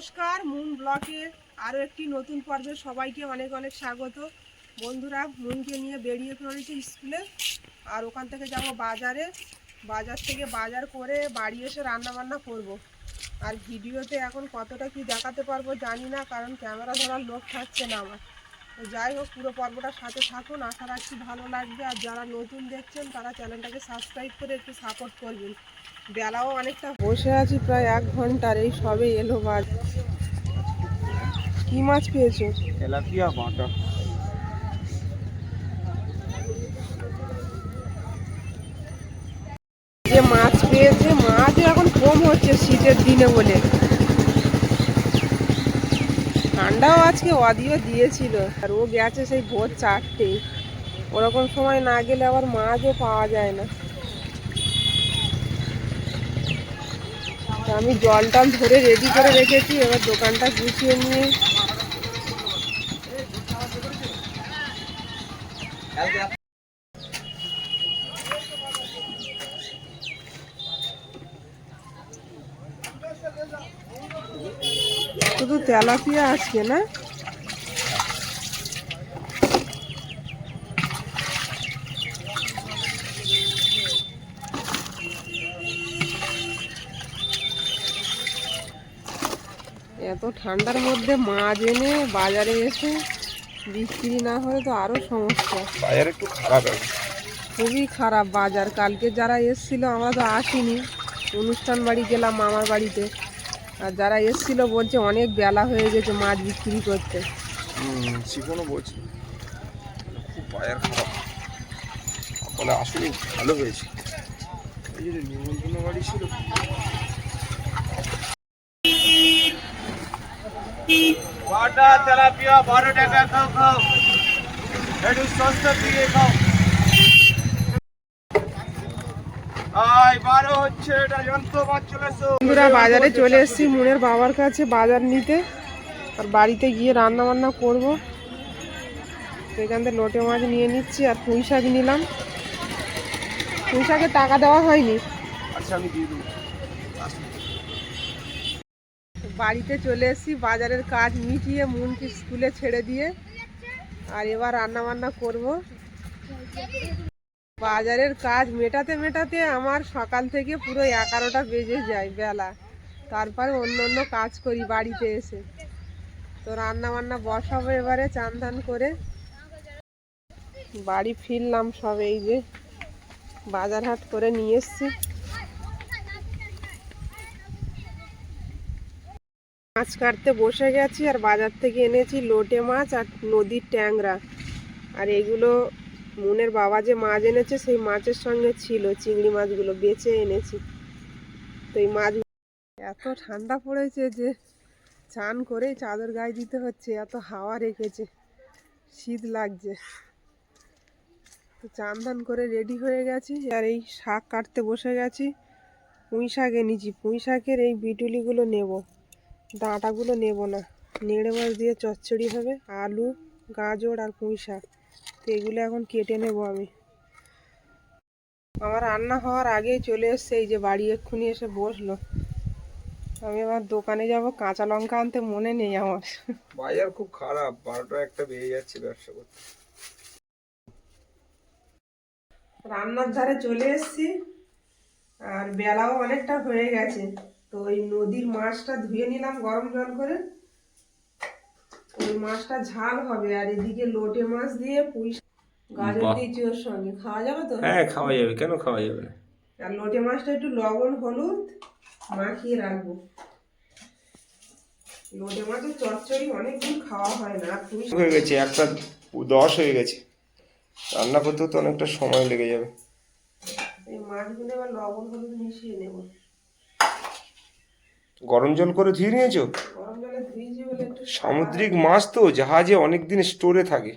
নমস্কার, মুন ব্লকে আরও একটি নতুন পর্বে সবাইকে অনেক অনেক স্বাগত। বন্ধুরা, মুনকে নিয়ে বেরিয়ে পড়েছি স্কুলে, আর ওখান থেকে যাব বাজারে। বাজার থেকে বাজার করে বাড়ি এসে রান্না বান্না করব। আর ভিডিওতে এখন কতটা কি দেখাতে পারব জানি না, কারণ ক্যামেরা ধরার লোক থাকছে না আমার। তো যাই হোক পুরো পর্বটার সাথে থাকুন। আশা রাখছি ভালো লাগবে। আর যারা নতুন দেখছেন তারা চ্যানেলটাকে সাবস্ক্রাইব করে একটু সাপোর্ট করবেন। বেলাও অনেকটা বসে আছি প্রায় এক ঘণ্টার এই সবে এলো বাজ কি মাছ পেয়েছ? তেলাপিয়া বাঁটা। যে মাছ পেয়েছে মাছ এখন কম হচ্ছে শীতের দিনে বলে। ঠান্ডাও আজকে অদিও দিয়েছিল। আর ও গেছে সেই ভোর চারটে। ওরকম সময় না গেলে আবার মাছও পাওয়া যায় না। আমি জল টল ধরে রেডি করে রেখেছি, এবার দোকানটা গুছিয়ে নিয়ে শুধু তেলাপিয়া আজকে না? এত ঠান্ডার মধ্যে মাছ এনে বাজারে এসে বিক্রি না হলে তো আরও সমস্যা। বাজার একটু খারাপ খুবই খারাপ বাজার। কালকে যারা এসছিল আমরা তো আসিনি। অনুষ্ঠান বাড়ি গেলাম মামার বাড়িতে। আর যারা এসছিল বলছে অনেক বেলা হয়ে গেছে মাছ বিক্রি করতে। হুম শিখনো বলছি। খুব বাজার খারাপ। বলে আসলে ভালো হয়েছে। এই যে নিমন্ত্রণ বাড়ি ছিল। বাটা তেলাপিয়া বারো টাকা খাও খাও। একটু সস্তা দিয়ে খাও। আই বারো হচ্ছে এটা বন্ধুরা বাজারে চলে এসেছি মুনের বাবার কাছে বাজার নিতে। আর বাড়িতে গিয়ে রান্না বান্না করব। সেখান থেকে লোটে মাছ নিয়ে নিচ্ছি আর পুঁই শাক নিলাম। পুঁই শাকের টাকা দেওয়া হয়নি। আচ্ছা বাড়িতে চলে এসেছি বাজারের কাজ মিটিয়ে মুনকে স্কুলে ছেড়ে দিয়ে। আর এবার রান্না বান্না করব। বাজারের কাজ মেটাতে মেটাতে আমার সকাল থেকে পুরো এগারোটা বেজে যায় বেলা। তারপরে অন্য অন্য কাজ করি বাড়িতে এসে। তো রান্না বান্না বসাবো এবারে চান ধান করে। বাড়ি ফিরলাম সব এই যে বাজার হাট করে নিয়ে এসছি। মাছ কাটতে বসে গেছি আর বাজার থেকে এনেছি লোটে মাছ আর নদীর ট্যাংরা। আর এগুলো মুনের বাবা যে মাছ এনেছে, সেই মাছের সঙ্গে ছিল চিংড়ি মাছগুলো বেছে এনেছি। তো এই মাছ এত ঠান্ডা পড়েছে যে চান করেই চাদর গায়ে দিতে হচ্ছে, এত হাওয়া রেখেছে, শীত লাগছে। তো চান ধান করে রেডি হয়ে গেছি, আর এই শাক কাটতে বসে গেছি। পুঁই শাক এনেছি, পুঁই শাকের এই বিটুলিগুলো নেব, ডাঁটাগুলো নেব না, নেড়ে মাছ দিয়ে চচ্চড়ি হবে, আলু, গাজর আর পুঁই শাক। তো এগুলো এখন কেটে নেব আমি। আমার রান্না হওয়ার আগেই চলে এসছে এই যে বাড়ি এক্ষুনি এসে বসল। আমি আবার দোকানে যাব কাঁচা লঙ্কা আনতে মনে নেই আমার। বাজার খুব খারাপ বারোটা একটা বেড়ে যাচ্ছে ব্যবসা করতে। রান্নার ধারে চলে এসেছি আর বেলাও অনেকটা হয়ে গেছে। তো ওই নদীর মাছটা ধুয়ে নিলাম গরম জল করে। ওই মাছটা ঝাল হবে আর এদিকে লোটে মাছ দিয়ে পুঁই গাজর। দিয়েছি সঙ্গে। খাওয়া যাবে তো? হ্যাঁ খাওয়া যাবে। কেন খাওয়া যাবে না? আর লোটে মাছটা একটু লবণ হলুদ মাখিয়ে রাখব। লোটে মাছের চচ্চড়ি অনেকদিন খাওয়া হয় না পুঁই হয়ে গেছে একটা দশ হয়ে গেছে। রান্না করতে তো অনেকটা সময় লেগে যাবে। এই মাছগুলো এবার লবণ হলুদ মিশিয়ে নেব। গরম জল করে ধুয়ে নিয়েছো গরম জলে ধুয়েছি বলে একটু সামুদ্রিক মাছ তো জাহাজে অনেক দিন স্টোরে থাকে।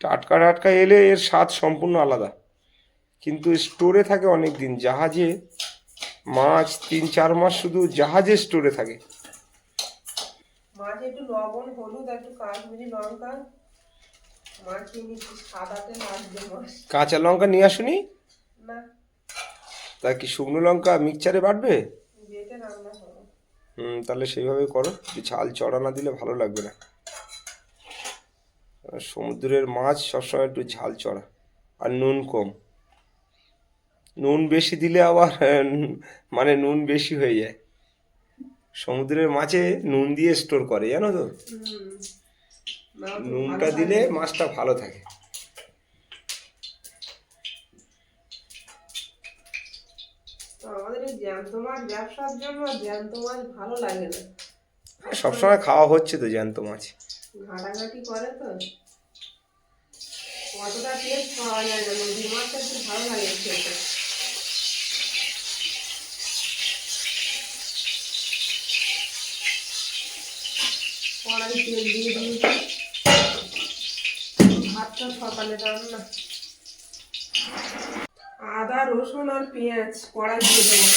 টাটকা টাটকা এলে এর স্বাদ সম্পূর্ণ আলাদা। কিন্তু স্টোরে থাকে অনেক দিন জাহাজে মাছ তিন চার মাস শুধু জাহাজে স্টোরে থাকে। একটু লবণ হলুদ একটু কাশ্মীরি লঙ্কা। কাঁচা লঙ্কা নিয়ে আসুনি? তা কি শুকনো লঙ্কা মিক্সচারে বাটবে? বেটে রান্না করো। হুম তাহলে সেইভাবে করো। ঝাল চড়া না দিলে ভালো লাগবে না। আর সমুদ্রের মাছ সবসময় একটু ঝাল চড়া আর নুন কম। নুন বেশি দিলে আবার মানে নুন বেশি হয়ে যায়। সমুদ্রের মাছে নুন দিয়ে স্টোর করে জানো তো? নুনটা দিলে মাছটা ভালো থাকে তো আমাদের এই জ্যান্ত মাছ ব্যবসার জন্য জ্যান্ত মাছ ভালো লাগে না। সবসময় খাওয়া হচ্ছে তো জ্যান্ত মাছ। ঘাটাঘাটি করে তো। অতটা টেস্ট পাওয়া যায় না মাছটা একটু ভালো লাগে খেতে। কড়াই তেল দিয়ে ভাতটা সকালে রান্না। আদা রসুন আর পেঁয়াজ কড়াই দিয়ে দেবো।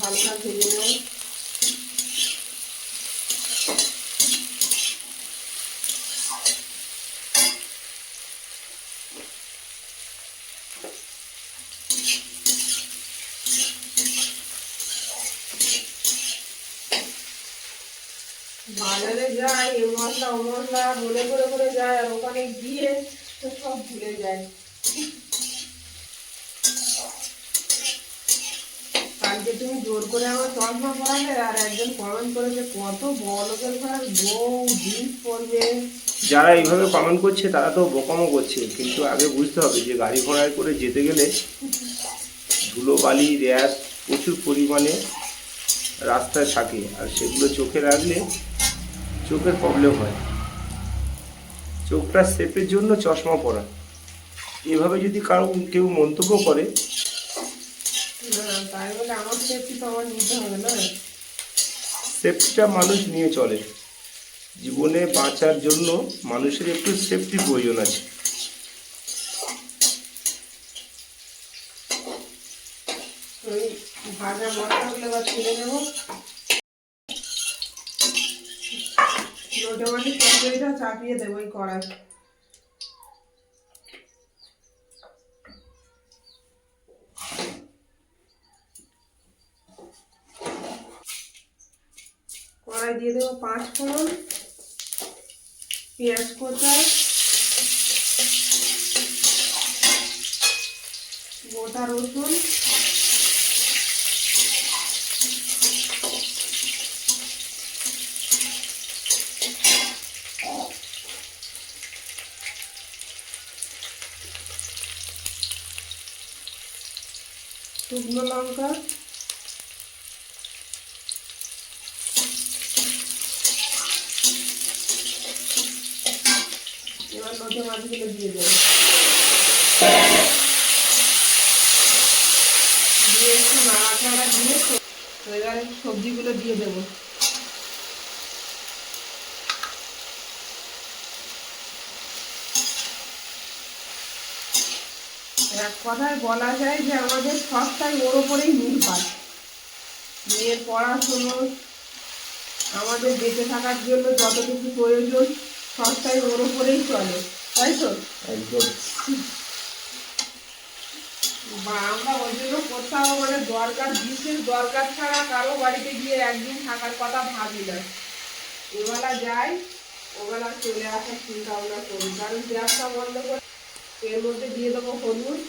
হালকা ভেজে বাজারে যায়, এ মশলা ও মশলা মনে করে করে যায়, আর ওখানে গিয়ে সব ভুলে যায়। কালকে তুমি জোর করে আমার চশমা পড়ালে আর একজন কমেন্ট করেছে, কত বড় লোকের ঘর, বউ জিন্স পরবে। যারা এইভাবে কমেন্ট করছে, তারা তো বোকামো করছে, কিন্তু আগে বুঝতে হবে যে গাড়ি ঘোড়ায় করে যেতে গেলে ধুলো, বালি, র্যাশ প্রচুর পরিমাণে রাস্তায় থাকে, আর সেগুলো চোখে রাখলে চোখের প্রবলেম হয়। চোখটা সেফের জন্য চশমা পরা। এভাবে যদি কারও কেউ মন্তব্য করে সেফটিটা মানুষ নিয়ে চলে। জীবনে বাঁচার জন্য মানুষের একটু সেফটি প্রয়োজন আছে। ভাজা চাপিয়ে দেবো কড়াই। কড়াই দিয়ে দেবো পাঁচ ফোড়ন পেঁয়াজ কোচা গোটা রসুন শুকনো লঙ্কা। এবার লোটে মাছগুলো দিয়ে দেব। দিয়ে একটু নাড়াচাড়া দিয়ে তো এবার সবজিগুলো দিয়ে দেবো। এক কথায় বলা যায় যে আমাদের সবটাই ওর ওপরেই নির্ভর। মেয়ের পড়াশুনো আমাদের বেঁচে থাকার জন্য যতটুকু প্রয়োজন সবটাই ওর ওপরেই চলে তাই তো? একদম। বা আমরা ওই জন্য কোথাও মানে দরকার বিশেষ দরকার ছাড়া কারও বাড়িতে গিয়ে একদিন থাকার কথা ভাবি না। এবেলা যাই ওবেলা চলে আসার চিন্তা ভাবনা করি কারণ ব্যবসা বন্ধ করে এর মধ্যে দিয়ে দেবো হলুদ।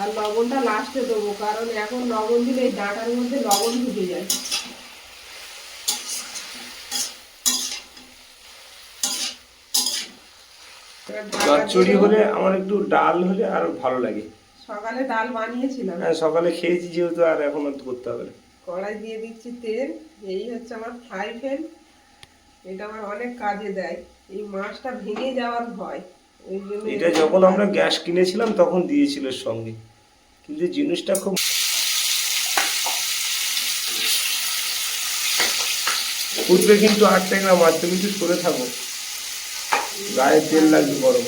আর লবণটা লাস্টে দেবো কারণ এখন লবণ দিলে এই ডাঁটার মধ্যে লবণ ঢুকে যায়। হলে আমার একটু ডাল হলে আরও ভালো লাগে। সকালে ডাল বানিয়েছিলাম। হ্যাঁ সকালে খেয়েছি যেহেতু আর এখন আর করতে হবে না। কড়াই দিয়ে দিচ্ছি তেল এই হচ্ছে আমার ফ্রাই প্যান এটা আমার অনেক কাজে দেয়। এই মাছটা ভেঙে যাওয়ার ভয়। এটা যখন আমরা গ্যাস কিনেছিলাম তখন দিয়েছিল সঙ্গে। কিন্তু জিনিসটা খুব ফুটবে কিন্তু আট টাকা মাছ তুমি একটু সরে থাকো। গায়ে তেল লাগবে গরম।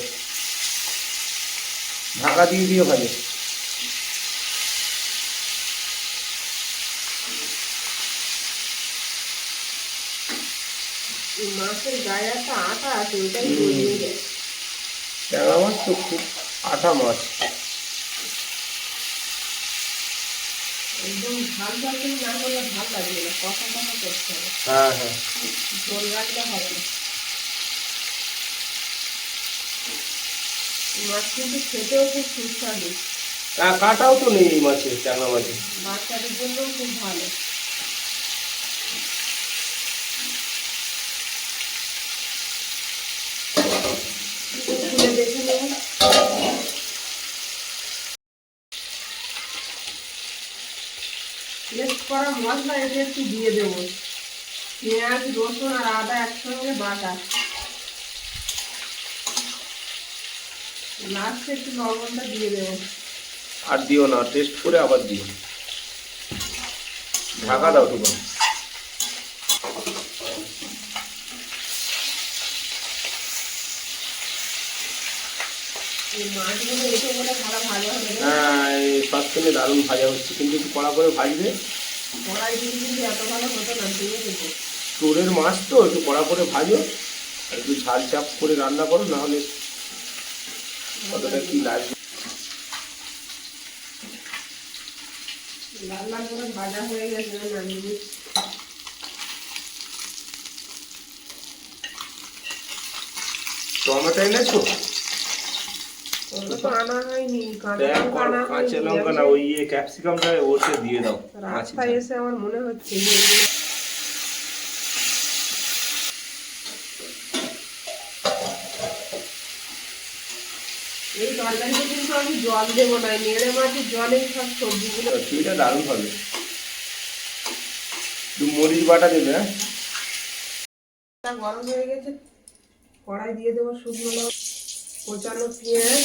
ঢাকা দিয়ে দিয়ে এই মাছের গায়ে একটা আটা আছে যায় ট্যাংরা মাছ তো খুব আঠা মাছ। হ্যাঁ হ্যাঁ। মাছ কিন্তু খেতেও খুব সুস্বাদু। কাঁটাও তো নেই মাছে ট্যাংরা মাছে। বাচ্চাদের জন্যও খুব ভালো। মশলা একটু দিয়ে পেঁয়াজ রসুন আর আদা একসঙ্গে বাটা লাস্টে একটু লবণটা দিয়ে দেবো আর দিও না টেস্ট করে আবার দিও। ঢাকা দাও তো হ্যাঁ এই সসপ্যানে দারুণ ভাজা হচ্ছে। কিন্তু একটু কড়া করে ভাজবে? স্টোরের মাছ তো একটু কড়া করে ভাজো। আর একটু ঝাল চাপ করে রান্না করো নাহলে কতটা কি লাগবে? লাল লাল করে ভাজা হয়ে গেছে নামিয়ে টমেটো এনেছো ওগুলো তো আনা হয়নি কাঁচা লঙ্কা না ওই ইয়ে ক্যাপসিকামটা ওতে দিয়ে দাও। রাস্তায় এসে আমার মনে হচ্ছে এই তরকারিতে কিন্তু আমি জল দেবো না নেড়ে মাটির জলেই সব সবজিগুলো। দারুণ হবে। একটু মরিচ বাটা দেবে হ্যাঁ? গরম হয়ে গেছে কড়াই দিয়ে দেবো শুকনো লঙ্কা কোচানো পেঁয়াজ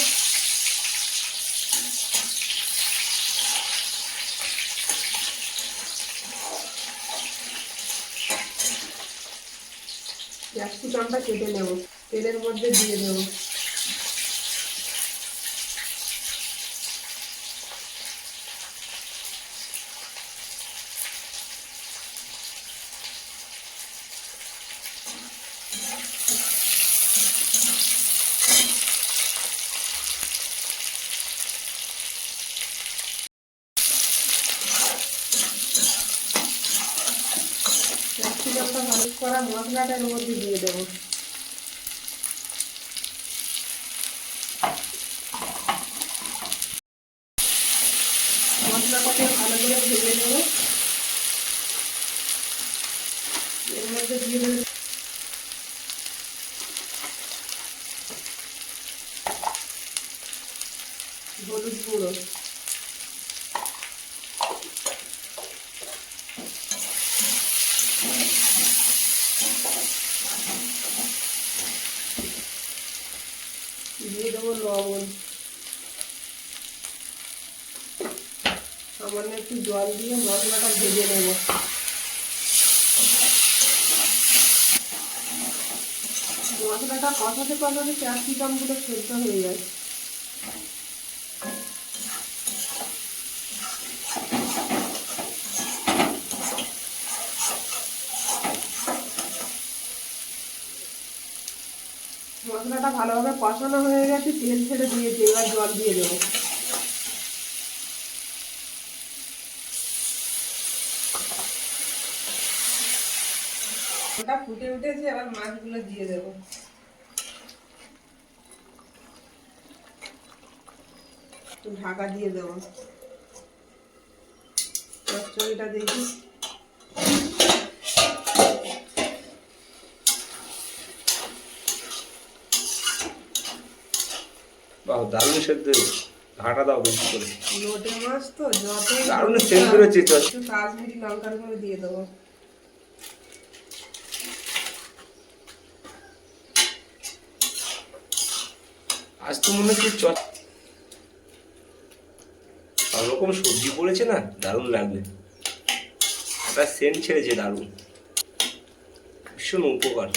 ক্যাপসিকামটা কেটে নেব। তেলের মধ্যে দিয়ে দেবো। ভালো করা মশলাটার মধ্যে দিয়ে দেবো মশলাটাকে ভালো করে ভেজে নেব এর মধ্যে দিয়ে দেবো হলুদ গুঁড়ো দিয়ে দেবো লবণ। সামান্য একটু জল দিয়ে মশলাটা ভেজে নেব। মশলাটা কষাতে কষাতে ক্যাপসিকামগুলো সেদ্ধ হয়ে যায়। মশলাটা ভালোভাবে কষানো হয়ে গেছে, তেল ছেড়ে দিয়েছি এবার জল দিয়ে দেবো। ওটা ফুটে উঠেছে, এবার মাছগুলো দিয়ে দেবো। ঢাকা দিয়ে দেবো। চচ্চড়িটা দেখি। বাহ দারুণ সেদ্ধ হয়েছে। ঘাটা দাও বেশি করে। লোটে মাছ তো যত দারুণ সেদ্ধ হয়েছে একটু কাশ্মীরি লঙ্কার গুঁড়ো দিয়ে দেবো। আজ তো মনে হচ্ছে চচ সব রকম সবজি পড়েছে না দারুণ লাগবে। একটা সেন্ট ছেড়েছে দারুণ। ভীষণ উপকার।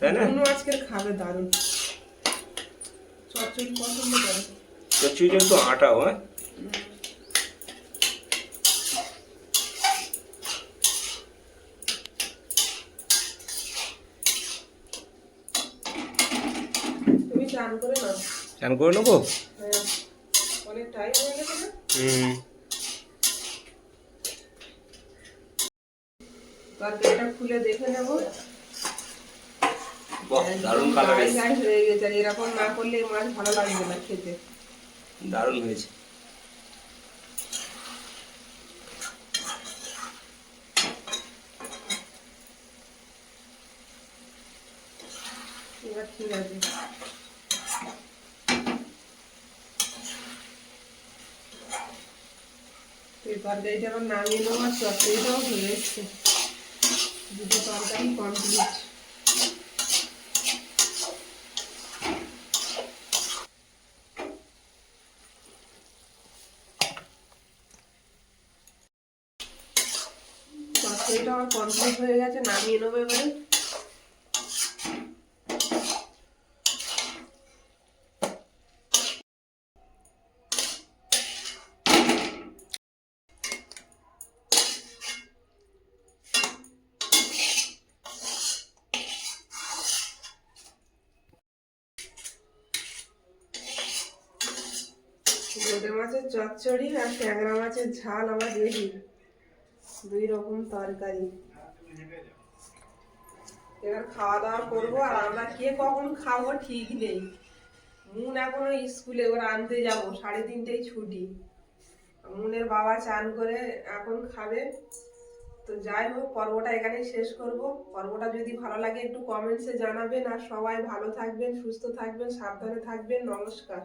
তাই না? কোনো আজকের খাবে দারুণ। চচ্চড়ি পছন্দ করে। চচ্চড়িটা একটু আটাও হ্যাঁ? তুমি চান করে নাও। চান করে নেব? হ্যাঁ অনেক টাইম হয়ে গেছে না? হুম। তরকারিটা খুলে দেখে নেব। দারুণ কালার হয়ে গেছে এরকম না করলে মাছ ভালো লাগবে না খেতে। দারুণ হয়েছে। এবার ঠিক আছে। এই তরকারিটা আবার নামিয়ে নেব আর চচ্চড়িটাও হয়ে এসছে। দুটো তরকারি কমপ্লিট তরকারিটা আমার কমপ্লিট হয়ে গেছে, নামিয়ে নেব এবারে। লোটে মাছের চচ্চড়ি আর ট্যাংরা মাছের ঝাল আমার রেডি দুই রকম তরকারি। এবার খাওয়া দাওয়া করব আর আমরা কে কখন খাব ঠিক নেই। মুন এখনও স্কুলে ওরা আনতে যাব, সাড়ে তিনটেই ছুটি। মুনের বাবা চান করে এখন খাবে। তো যাই হোক, পর্বটা এখানেই শেষ করব। পর্বটা যদি ভালো লাগে একটু কমেন্টসে জানাবেন। আর সবাই ভালো থাকবেন, সুস্থ থাকবেন, সাবধানে থাকবেন। নমস্কার।